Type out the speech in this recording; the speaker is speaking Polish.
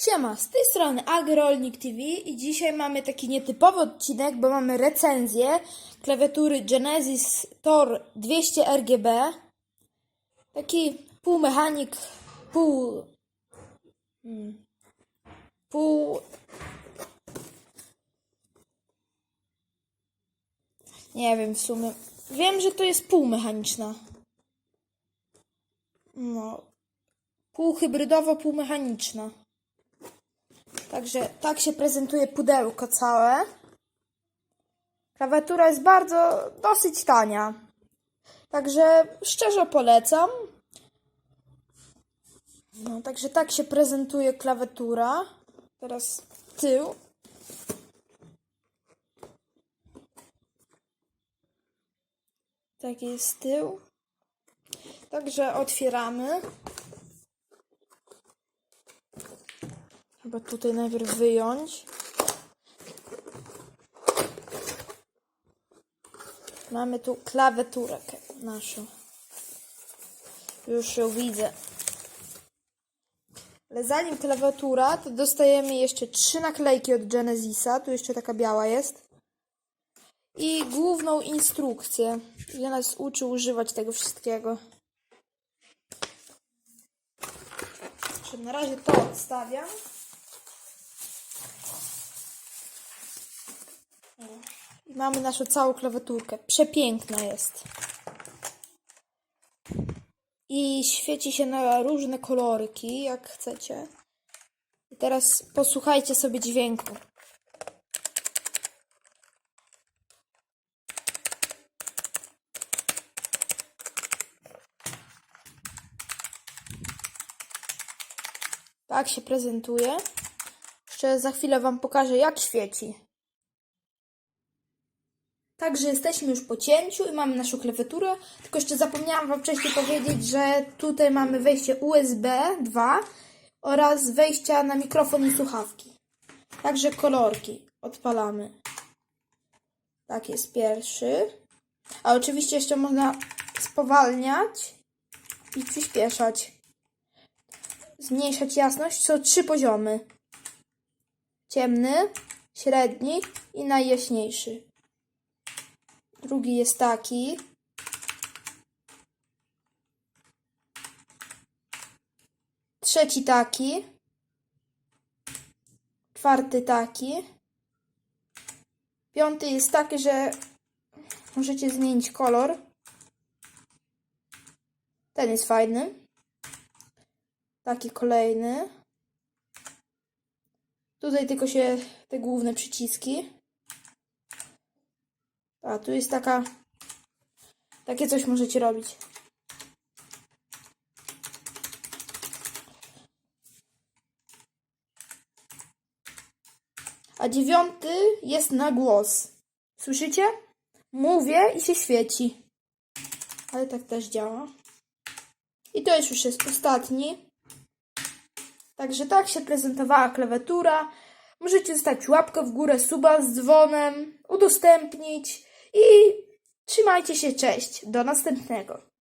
Siema, z tej strony Agrolnik TV i dzisiaj mamy taki nietypowy odcinek, bo mamy recenzję klawiatury Genesis Tor 200 RGB. Taki półmechanik, pół... hmm, Pół... Nie wiem w sumie. Wiem, że to jest półmechaniczna. No. Półhybrydowo, półmechaniczna. Także tak się prezentuje pudełko całe. Klawiatura jest bardzo, dosyć tania. Także szczerze polecam. No, także tak się prezentuje klawiatura. Teraz tył. Taki jest tył. Także otwieramy. Chyba tutaj najpierw wyjąć. Mamy tu klawiaturę naszą. Już ją widzę. Ale zanim klawiatura, to dostajemy jeszcze trzy naklejki od Genesisa. Tu jeszcze taka biała jest. I główną instrukcję, gdzie nas uczy używać tego wszystkiego. Także na razie to odstawiam. I mamy naszą całą klawiaturkę. Przepiękna jest. I świeci się na różne kolorki, jak chcecie. I teraz posłuchajcie sobie dźwięku. Tak się prezentuje. Jeszcze za chwilę Wam pokażę, jak świeci. Także jesteśmy już po cięciu i mamy naszą klawiaturę. Tylko jeszcze zapomniałam Wam wcześniej powiedzieć, że tutaj mamy wejście USB 2 oraz wejścia na mikrofon i słuchawki. Także kolorki odpalamy. Tak jest pierwszy. A oczywiście jeszcze można spowalniać i przyspieszać. Zmniejszać jasność. Są trzy poziomy. Ciemny, średni i najjaśniejszy. Drugi jest taki. Trzeci taki. Czwarty taki. Piąty jest taki, że możecie zmienić kolor. Ten jest fajny. Taki kolejny. Tutaj tylko się te główne przyciski. A tu jest taka. Takie coś możecie robić. A dziewiąty jest na głos. Słyszycie? Mówię i się świeci. Ale tak też działa. I to jest już jest ostatni. Także tak się prezentowała klawiatura. Możecie zostawić łapkę w górę, suba z dzwonem, udostępnić i trzymajcie się, cześć, do następnego.